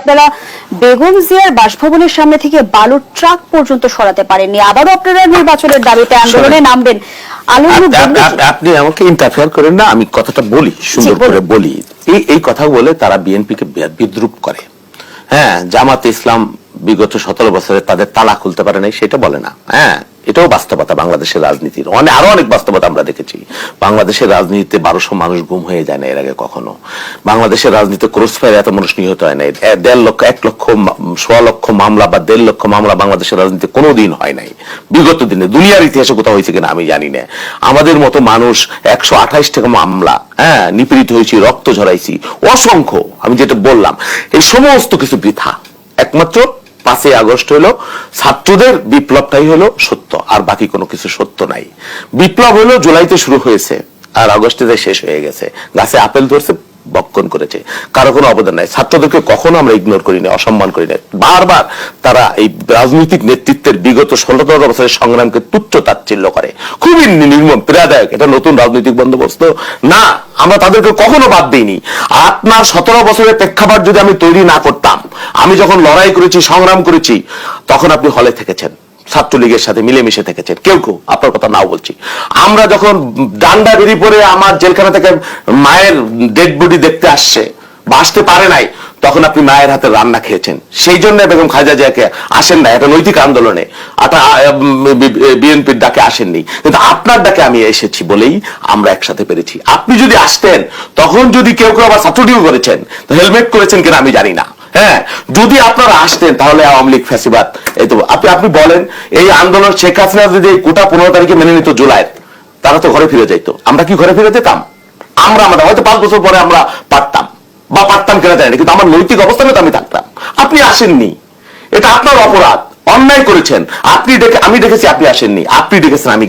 আপনারা বেগম জিয়ার বাসভবনের সামনে থেকে বালুর ট্রাক পর্যন্ত সরাতে পারেননি। আবারও আপনারা নির্বাচনের দাবিতে আন্দোলনে নামবেন। আপনি আমাকে ইন্টারফেয়ার করেন না আমি কথাটা বলি সুন্দর করে বলি। এই এই কথা বলে তারা বিএনপি কে বিদ্রুপ করে। হ্যাঁ জামাতে ইসলাম বিগত সতেরো বছরে তাদের তালা খুলতে পারে নাই সেটা বলে না। হ্যাঁ এটাও বাস্তবতা বাংলাদেশের রাজনীতির। অনেক আরও অনেক বাস্তবতা আমরা দেখেছি। বাংলাদেশের রাজনীতিতে বারোশো মানুষ গুম হয়ে যায় না এর আগে কখনো। বাংলাদেশের রাজনীতিতে ক্রস ফায়ার এত মানুষ নিহত হয় নাই দেড় লক্ষ, এক লক্ষ সোয়া লক্ষ মামলা বা দেড় লক্ষ মামলা বাংলাদেশের রাজনীতিতে কোনোদিন হয় নাই। বিগত দিনে, দুনিয়ার ইতিহাসে কোথাও হয়েছে কিনা আমি জানি না। আমাদের মতো মানুষ একশো আঠাইশ টাকা মামলা হ্যাঁ নিপীড়িত হয়েছি, রক্ত ঝরাইছি, অসংখ্য, আমি যেটা বললাম, এই সমস্ত কিছু বৃথা। একমাত্র পাঁচই আগস্ট হলো, ছাত্রদের বিপ্লবটাই হলো সত্য, আর বাকি কোনো কিছু সত্য নাই। বিপ্লব হলো জুলাইতে শুরু হয়েছে, আর আগস্টে শেষ হয়ে গেছে। গাছে আপেল ধরছে, বক্ষণ করেছে। কারও কোনো অবদান নাই। ছাত্রদেরকে কখনো আমরা ইগনোর করি না অসম্মান করি না বারবার তারা এই রাজনৈতিক নেতৃত্বের বিগত ষোলো বছরের সংগ্রামকে তুচ্ছ তাচ্ছিল্য করে। খুবই নির্মম, পীড়াদায়ক, এটা নতুন রাজনৈতিক বন্দোবস্ত। না, আমরা তাদেরকে কখনো বাদ দিইনি। আপনার সতেরো বছরের প্রেক্ষাপট যদি আমি তৈরি না করতাম আমি যখন লড়াই করেছি, সংগ্রাম করেছি, তখন আপনি হলে থেকেছেন, ছাত্রলীগের সাথে মিলেমিশে থেকেছেন। কেউ কেউ, আপনার কথা নাও বলছি। আমরা যখন ডান্ডা বেরিয়ে পড়ে আমার জেলখানা থেকে মায়ের ডেড বডি দেখতে আসছে বাঁচতে পারে নাই, তখন আপনি মায়ের হাতে রান্না খেয়েছেন। সেই জন্য বেগম খাজা জিয়াকে আসেন না একটা নৈতিক আন্দোলনে। আটা বিএনপির ডাকে আসেননি। কিন্তু আপনার ডাকে আমি এসেছি বলেই আমরা একসাথে পেরেছি। আপনি যদি আসতেন, তখন যদি কেউ কেউ আবার ছাত্রটিও করেছেন, তো হেলমেট করেছেন কিনা আমি জানি না। হ্যাঁ যদি আপনারা আসতেন তাহলে আওয়ামী লীগ ফ্যাসিবাদ। এই তো আপনি আপনি বলেন এই আন্দোলন শেখ হাসিনা যদি কোটা পনেরো তারিখে মেনে নিত জুলাইয়ের তারা তো ঘরে ফিরে যাইতো। আমরা কি ঘরে ফিরে যেতাম? আমরা আমরা হয়তো পাঁচ বছর পরে আমরা পারতাম বা পারতাম কেনা জানি না, কিন্তু আমার নৈতিক অবস্থানে তো আমি থাকতাম। আপনি আসেননি। এটা আপনার অপরাধ। অন্যায় করেছেন। আপনি ডেকে আমি দেখেছি আপনি আসেননি। আপনি ডেকেছেন আমি।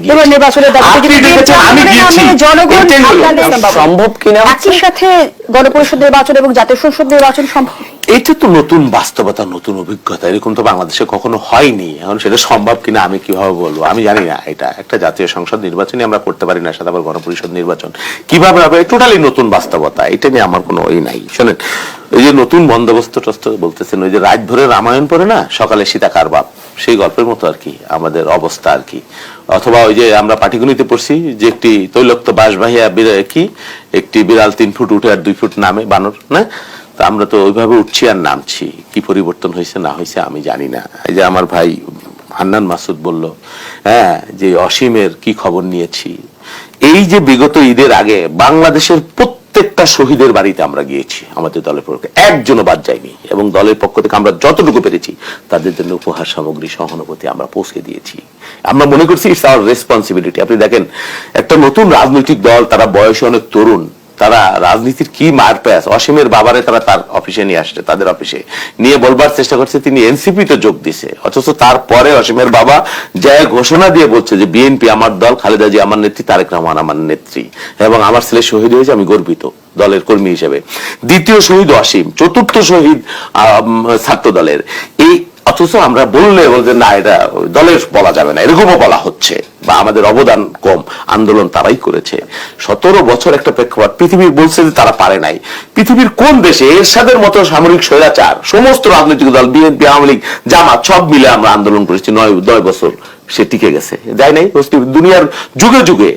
সম্ভব কিনা? একই সাথে গণপরিষদ নির্বাচন এবং জাতীয় সংসদ নির্বাচন সম্ভব এটা তো নতুন বাস্তবতা, নতুন অভিজ্ঞতা, এরকম তো বাংলাদেশে কখনো হয়নি। এখন সেটা সম্ভব কিনা আমি কীভাবে বলব? আমি জানি না এটা। একটা জাতীয় সংসদ নির্বাচনই আমরা করতে পারি না, সাথে আবার গণপরিষদ নির্বাচন। কীভাবে হবে? টোটালি নতুন বাস্তবতা, এটা নিয়ে আমার কোনো ওই নাই। শোনেন, ওই যে নতুন বন্দোবস্ত টস্ত বলতেছেন, ওই যে রাত ভরে রামায়ণ পড়ে না, সকালে সীতাকার বাপ, সেই গল্পের মতো আর কি, আমাদের অবস্থা আর কি। অথবা ওই যে আমরা পাটিগণিতে পড়ছি, যে একটি তৈলক্ত বাঁশবাহিয়া বিরা- কি? একটি বিড়াল তিন ফুট উঠে আর দুই ফুট নামে বানর, না? তা আমরা তো ওইভাবে উঠছি আর নামছি। কি পরিবর্তন হয়েছে, না হয়েছে আমি জানি না। এই যে আমার ভাই হান্নান মাসুদ বলল হ্যাঁ যে অসীমের কি খবর নিয়েছি? এই যে বিগত ঈদের আগে বাংলাদেশের প্রত্যেকটা শহীদের বাড়িতে আমরা গিয়েছি, আমাদের দলের পক্ষে একজনও বাদ যায়নি এবং দলের পক্ষ থেকে আমরা যতটুকু পেরেছি, তাদের জন্য উপহার সামগ্রী, সহানুভূতি আমরা পৌঁছে দিয়েছি। আমরা মনে করছি ইটস আওয়ার রেসপন্সিবিলিটি আপনি দেখেন, একটা নতুন রাজনৈতিক দল, তারা বয়সে অনেক তরুণ তারা রাজনীতির কি মার প্যাস অসীমের বাবারে তারা তার অফিসে নিয়ে আসছে, তাদের অফিসে। নিয়ে বলবার চেষ্টা করছে, তিনি এনসিপি তো যোগ দিছে। অথচ তারপরে অসীমের বাবা জয় ঘোষণা দিয়ে বলছে যে বিএনপি আমার দল, খালেদা জি আমার নেত্রী, তারেক রহমান আমার নেত্রী। এবং আমার ছেলে শহীদ হয়েছে, আমি গর্বিত দলের কর্মী হিসেবে। দ্বিতীয় শহীদ অসীম, চতুর্থ শহীদ ছাত্র দলের। এই অথচ আমরা বললে বলতে না, এটা দলের বলা যাবে না, এরকমও বলা হচ্ছে। বা আমাদের অবদান কম, আন্দোলন তারাই করেছে। সতেরো বছর একটা প্রেক্ষাপট পৃথিবীর বলছে যে তারা পারে নাই। পৃথিবীর কোন দেশে এরশাদের মতো সামরিক স্বৈরাচার, সমস্ত রাজনৈতিক দল, বিএনপি, আওয়ামী লীগ, জামাত, সব মিলে আমরা আন্দোলন করেছি নয় নয় বছর সে টিকে গেছে। যাই নাই দুনিয়ার যুগে যুগে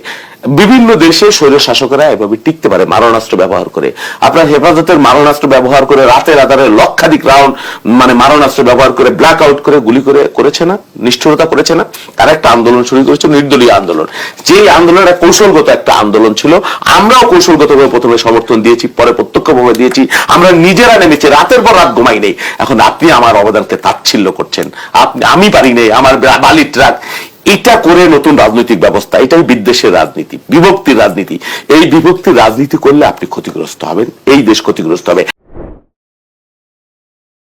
বিভিন্ন দেশে শৈল শাসকেরা এভাবে টিকতে পারে মারণাস্ত্র ব্যবহার করে। আপনার হেফাজতের মারণাস্ত্র ব্যবহার করে রাতের আধারে লক্ষাধিক রাউন্ড মানে মারণাস্ত্র ব্যবহার করে ব্ল্যাক আউট করে গুলি করে, করেছে না? নিষ্ঠুরতা করেছে না? তারা একটা আন্দোলন শুরু করেছে, নির্দলীয় আন্দোলন। যে আন্দোলনটা কৌশলগত একটা আন্দোলন ছিল, আমরাও কৌশলগতভাবে প্রথমে সমর্থন দিয়েছি, পরে প্রত্যক্ষভাবে দিয়েছি। আমরা নিজেরা নেমেছি, রাতের পর রাত ঘুমাই নেই। এখন আপনি আমার অবদানকে তাচ্ছিল্য করছেন। আপনি, আমি পারি নেই, আমার বালির ট্রাক এটা করে নতুন রাজনৈতিক ব্যবস্থা, এটাই বিদ্বেষের রাজনীতি, বিভক্তির রাজনীতি। এই বিভক্তির রাজনীতি করলে আপনি ক্ষতিগ্রস্ত হবেন, এই দেশ ক্ষতিগ্রস্ত হবে।